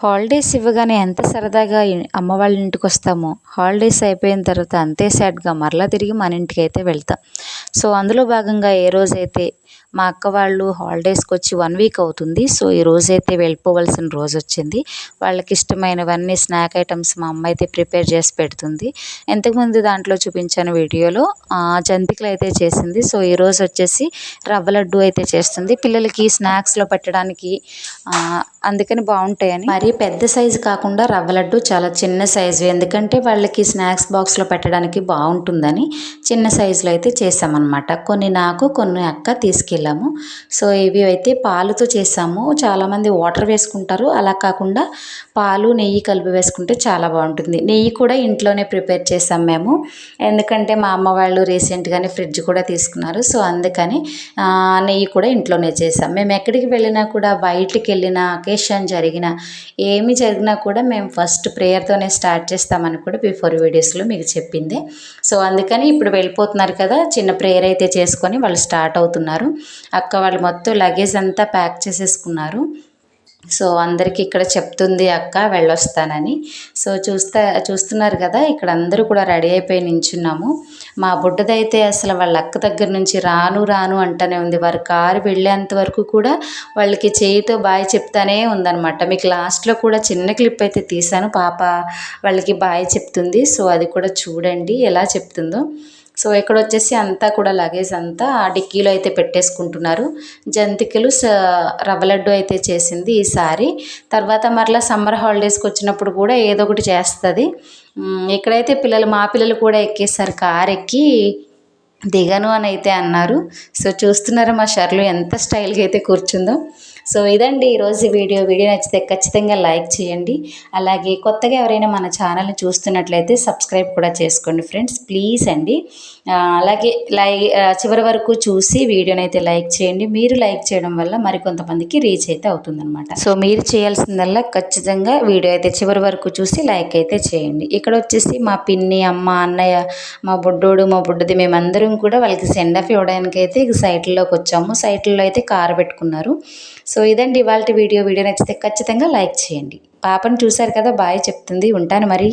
Holidays ఇవ్వగానే ఎంత సరదాగా అమ్మ వాళ్ళ ఇంటికి వస్తామో హాలిడేస్ అయిపోయిన తర్వాత అంతే సాడ్గా మరలా తిరిగి మన ఇంటికి అయితే వెళ్తాం. సో అందులో భాగంగా ఏ రోజైతే మా అక్క వాళ్ళు హాలిడేస్కి వచ్చి వన్ వీక్ అవుతుంది. సో ఈ రోజైతే వెళ్ళిపోవలసిన రోజు వచ్చింది. వాళ్ళకి ఇష్టమైనవన్నీ స్నాక్ ఐటమ్స్ మా అమ్మ అయితే ప్రిపేర్ చేసి పెడుతుంది. ఇంతకుముందు దాంట్లో చూపించాను వీడియోలో. జంతికలు అయితే చేసింది. సో ఈరోజు వచ్చేసి రవ్వ లడ్డు అయితే చేస్తుంది. పిల్లలకి స్నాక్స్లో పెట్టడానికి అందుకని బాగుంటాయని. మరి పెద్ద సైజు కాకుండా రవ్వ లడ్డు చాలా చిన్న సైజు ఎందుకంటే వాళ్ళకి స్నాక్స్ బాక్స్లో పెట్టడానికి బాగుంటుందని చిన్న సైజులో అయితే చేసామన్నమాట. కొన్ని నాకు కొన్ని అక్క తీసుకెళ్ళాము సో ఇవి అయితే పాలుతో చేసాము. చాలామంది వాటర్ వేసుకుంటారు. అలా కాకుండా పాలు నెయ్యి కలిపి వేసుకుంటే చాలా బాగుంటుంది. నెయ్యి కూడా ఇంట్లోనే ప్రిపేర్ చేసాం మేము. ఎందుకంటే మా అమ్మ వాళ్ళు రీసెంట్గానే ఫ్రిడ్జ్ కూడా తీసుకున్నారు. సో అందుకని నెయ్యి కూడా ఇంట్లోనే చేసాం. మేము ఎక్కడికి వెళ్ళినా కూడా బయటికి వెళ్ళిన అకేషన్ జరిగిన ఏమి జరిగినా కూడా మేము ఫస్ట్ ప్రేయర్తోనే స్టార్ట్ చేస్తామని కూడా బిఫోర్ వీడియోస్లో మీకు చెప్పింది. సో అందుకని ఇప్పుడు వెళ్ళిపోతున్నారు కదా చిన్న ప్రేయర్ అయితే చేసుకొని వాళ్ళు స్టార్ట్ అవుతున్నారు. అక్క వాళ్ళు మొత్తం లగేజ్ అంతా ప్యాక్ చేసేసుకున్నారు. సో అందరికీ ఇక్కడ చెప్తుంది అక్క వెళ్ళొస్తానని. సో చూస్తా చూస్తున్నారు కదా ఇక్కడ అందరూ కూడా రెడీ అయిపోయి నించున్నాము. మా బుడ్డదైతే అసలు వాళ్ళ అక్క దగ్గర నుంచి రాను రాను అంటూనే ఉంది. వారి కారు వెళ్ళేంత వరకు కూడా వాళ్ళకి చేయితో బాయ్ చెప్తానే ఉందనమాట మీకు లాస్ట్లో కూడా చిన్న క్లిప్ అయితే తీశాను. పాప వాళ్ళకి బాయ్ చెప్తుంది. సో అది కూడా చూడండి ఎలా చెప్తుందో. సో ఇక్కడ వచ్చేసి అంతా కూడా లగేజ్ అంతా ఆ డిక్కీలో అయితే పెట్టేసుకుంటున్నారు. జంతికలు రవ్వ లడ్డు అయితే చేసింది ఈసారి తర్వాత మరలా సమ్మర్ హాలిడేస్కి వచ్చినప్పుడు కూడా ఏదో ఒకటి చేస్తుంది. ఇక్కడైతే పిల్లలు మా పిల్లలు కూడా ఎక్కేసారు కార్ ఎక్కి దిగను అని అయితే అన్నారు. సో చూస్తున్నారు మా షర్లు ఎంత స్టైల్గా అయితే కూర్చుందో. సో ఇదండి ఈరోజు వీడియో. వీడియో నచ్చితే ఖచ్చితంగా లైక్ చేయండి. అలాగే కొత్తగా ఎవరైనా మన ఛానల్ని చూస్తున్నట్లయితే సబ్స్క్రైబ్ కూడా చేసుకోండి ఫ్రెండ్స్. ప్లీజ్ అండి. అలాగే లై చివరి వరకు చూసి వీడియోని అయితే లైక్ చేయండి. మీరు లైక్ చేయడం వల్ల మరికొంతమందికి రీచ్ అయితే అవుతుందన్నమాట. సో మీరు చేయాల్సిందల్లా ఖచ్చితంగా వీడియో అయితే చివరి వరకు చూసి లైక్ అయితే చేయండి. ఇక్కడ వచ్చేసి మా పిన్ని అమ్మ అన్నయ్య మా బుడ్డోడు మా బుడ్డది మేమందరం కూడా వాళ్ళకి సెండ్ ఆఫ్ ఇవ్వడానికి అయితే సైట్లోకి వచ్చాము. సైట్లలో అయితే కారు పెట్టుకున్నారు. సో సో ఇదండి ఇవాళ వీడియో. వీడియో నచ్చితే ఖచ్చితంగా లైక్ చేయండి. పాపను చూశారు కదా బాయ్ చెప్తుంది. ఉంటాను మరి.